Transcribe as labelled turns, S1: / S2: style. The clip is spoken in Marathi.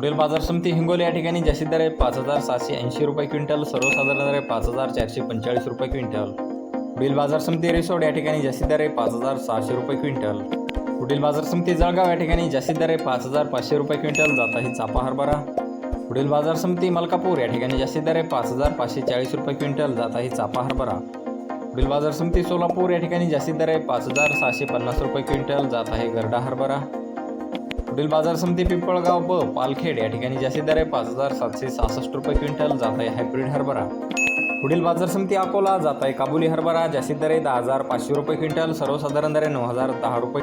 S1: पुढील बाजार समिती हिंगोली या ठिकाणी जास्तीत दर आहे पाच हजार सातशे ऐंशी रुपये क्विंटल सर्वसाधारण दर आहे पाच हजार चारशे पंचेचाळीस रुपये क्विंटल. पुढील बाजार समिती रिसोड या ठिकाणी जास्तीत दर आहे पाच हजार सहाशे रुपये क्विंटल. पुढील बाजार समिती जळगाव या ठिकाणी जास्तीत दर आहे पाच हजार पाचशे रुपये क्विंटल जात आहे चापा हरभरा. पुढील बाजार समिती मलकापूर या ठिकाणी जास्तीत दर आहे पाच हजार पाचशे चाळीस रुपये क्विंटल जात आहे चापा हरभरा. पुढील बाजार समिती सोलापूर या ठिकाणी जास्तीत दर आहे पाच हजार सहाशे पन्नास रुपये क्विंटल जात आहे गरडा हरभरा. पुढील बाजार समिती पिंपळगाव ब पालखेड या ठिकाणी जास्तीत दर आहे पाच हजार सातशे सहासष्ट रुपये क्विंटल जात आहे हायब्रिड हरभरा. पुढील बाजार समिती अकोला जात आहे काबुली हरभरा जास्तीत दर आहे दहा हजार पाचशे रुपये क्विंटल सर्वसाधारण दर आहे नऊ हजार दहा रुपये